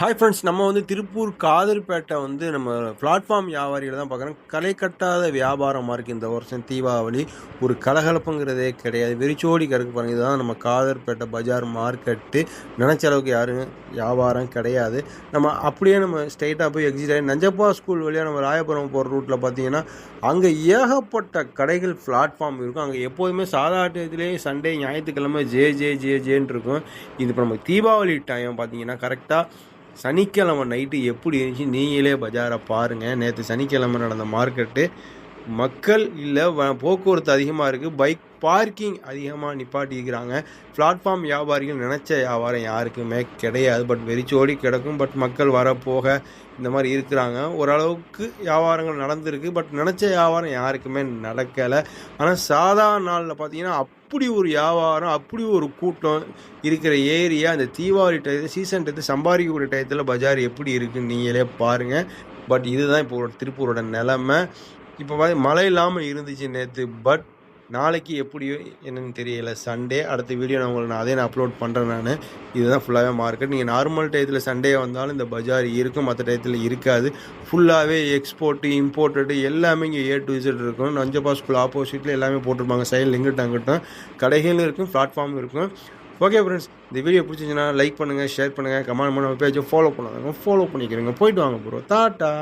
Hi friends நம்ம வந்து திருப்பூர் காதர்பேட்டை வந்து நம்ம பிளாட்ஃபார்ம் வியாபாரியில் தான் பார்க்குறோம். களை கட்டாத வியாபாரமாக இருக்குது இந்த வருஷம் தீபாவளி ஒரு கலகலப்புங்கிறதே கிடையாது. வெறிச்சோடி கிடக்கு பாருங்கள் இதுதான் நம்ம காதர்பேட்டை பஜார் மார்க்கெட்டு. நினச்ச அளவுக்கு யாரும் வியாபாரம் கிடையாது. நம்ம அப்படியே நம்ம ஸ்ட்ரைட்டாக போய் எக்ஸிட் ஆகி நஞ்சப்பா ஸ்கூல் வழியாக நம்ம ராயபுரம் போகிற ரூட்டில் பார்த்தீங்கன்னா அங்கே ஏகப்பட்ட கடைகள் பிளாட்ஃபார்ம் இருக்கும். அங்கே எப்போதுமே சாதாரணத்திலே சண்டே ஞாயிற்றுக்கிழமை ஜே ஜே ஜே ஜேன்னு இருக்கும். இது இப்போ நம்ம தீபாவளி டைம் பார்த்தீங்கன்னா கரெக்டாக சனிக்கிழமை நைட்டு எப்படி இருந்துச்சு நீங்களே பஜாரை பாருங்கள் நேற்று சனிக்கிழமை நடந்த மார்க்கெட்டு மக்கள் இல்லை போக்குவரத்து அதிகமாக இருக்குது பைக் பார்க்கிங் அதிகமாக நிப்பாட்டிக்கிறாங்க பிளாட்ஃபார்ம் வியாபாரிகள் நினச்ச வியாபாரம் யாருக்குமே கிடையாது. பட் வெறிச்சோடி கிடக்கும். பட் மக்கள் வர போக இந்த மாதிரி இருக்கிறாங்க. ஓரளவுக்கு வியாபாரங்கள் நடந்திருக்கு. பட் நினச்ச வியாபாரம் யாருக்குமே நடக்கலை. ஆனால் சாதாரண நாளில் பார்த்தீங்கன்னா அப்படி ஒரு வியாபாரம் அப்படி ஒரு கூட்டம் இருக்கிற ஏரியா அந்த தீபாவளி டயத்து சீசன் டயத்து சம்பாதிக்கக்கூடிய டயத்தில் பஜார் எப்படி இருக்குன்னு நீங்களே பாருங்கள் பட் இதுதான் இப்போ திருப்பூரோட நிலமை. இப்போ பார்த்து மழை இல்லாமல் இருந்துச்சு நேற்று பட் நாளைக்கு எப்படியோ என்னன்னு தெரியல. சண்டே அடுத்த வீடியோ நான் உங்களுக்கு நான் அதே நான் அப்லோட் பண்ணுறேன் நான். இதுதான் ஃபுல்லாகவே மார்க்கெட் நீங்கள் நார்மல் டயத்தில் சண்டே வந்தாலும் இந்த பஜார் இருக்கும் மற்ற டயத்தில் இருக்காது. ஃபுல்லாகவே எக்ஸ்போர்ட்டு இம்போர்ட்டடு எல்லாமே இங்கே ஏ டு இசட் இருக்கும். நஞ்சப்பா ஸ்கூல் ஆப்போசிட்டில் எல்லாமே போட்டிருப்பாங்க. சைடில் இங்கிட்ட அங்கிட்டும். கடைகளும் இருக்கும் பிளாட்ஃபார்ம் இருக்கும். ஓகே ஃப்ரெண்ட்ஸ் இந்த வீடியோ பிடிச்சிச்சுன்னா லைக் பண்ணுங்கள் ஷேர் பண்ணுங்கள் கமெண்ட் பண்ண பேஜை ஃபாலோ பண்ணுவாங்க ஃபாலோ பண்ணிக்கிறேங்க. போயிட்டு வாங்க ப்ரோ டாட்டா